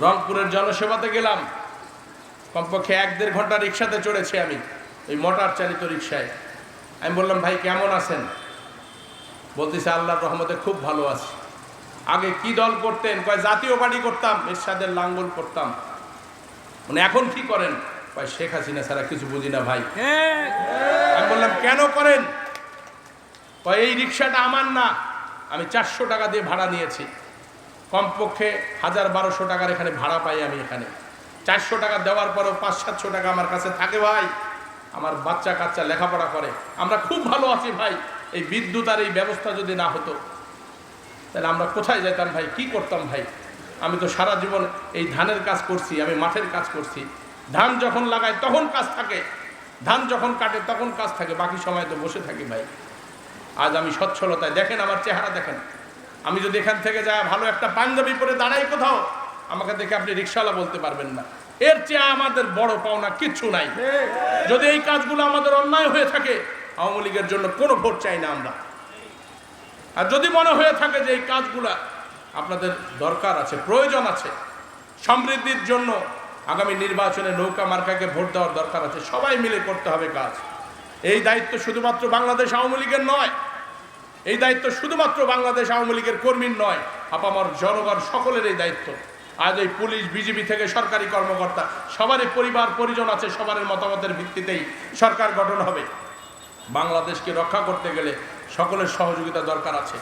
রংপুরের জনসেবাতে গেলাম। কমপক্ষে এক দেড় ঘণ্টা রিক্সাতে চড়েছি আমি, ওই মোটর চালিত রিক্সায়। আমি বললাম, ভাই, কেমন আছেন? বলতেছে, আল্লাহর রহমতে খুব ভালো আছি। আগে কি দল করতেন? কয়, জাতীয় পার্টি করতাম, এরশাদের লাঙ্গল করতাম। মানে এখন কি করেন? কয়, শেখ হাসিনা ছাড়া কিছু বুঝি না, ভাই। আমি বললাম, কেন করেন? কয়, এই রিক্সাটা আমার না, আমি চারশো টাকা দিয়ে ভাড়া নিয়েছি। কমপক্ষে হাজার বারোশো টাকার এখানে ভাড়া পাই আমি এখানে। চারশো টাকা দেওয়ার পরেও পাঁচ, সাতশো টাকা আমার কাছে থাকে ভাই। আমার বাচ্চা কাচ্চা লেখাপড়া করে। আমরা খুব ভালো আছি ভাই। এই বিদ্যুৎ আর এই ব্যবস্থা যদি না হতো, তাহলে আমরা কোথায় যেতাম ভাই? কি করতাম ভাই? আমি তো সারা জীবন এই ধানের কাজ করছি, আমি মাঠের কাজ করছি। ধান যখন লাগাই, তখন কাজ থাকে। ধান যখন কাটে, তখন কাজ থাকে। বাকি সময় তো বসে থাকি ভাই। আজ আমি সচ্ছলতায়। দেখেন আমার চেহারা, দেখেন। আমি যদি এখান থেকে যাই ভালো একটা পাঞ্জাবি পরে দাঁড়াই কোথাও, আমাকে দেখে আপনি রিক্সাওয়ালা বলতে পারবেন না। এর চেয়ে আমাদের বড় পাওনা কিচ্ছু নাই। যদি এই কাজগুলো আমাদের অন্যায় হয়ে থাকে, আওয়ামী লীগের জন্য কোনো ভোট চাই না আমরা। আর যদি মনে হয়ে থাকে যে এই কাজগুলা আপনাদের দরকার আছে, প্রয়োজন আছে, সমৃদ্ধির জন্য আগামী নির্বাচনে নৌকা মার্কাকে ভোট দেওয়ার দরকার আছে, সবাই মিলে করতে হবে কাজ। এই দায়িত্ব শুধুমাত্র বাংলাদেশ আওয়ামী লীগের নয় এই দায়িত্ব শুধুমাত্র বাংলাদেশ আওয়ামী লীগের কর্মীর নয়, আপামর জনগণ সকলের এই দায়িত্ব। আজ এই পুলিশ, বিজিবি থেকে সরকারি কর্মকর্তা, সবারই পরিবার, পরিজন আছে সবার মতামতের ভিত্তিতেই সরকার গঠন হবে। বাংলাদেশকে রক্ষা করতে গেলে সকলের সহযোগিতা দরকার আছে।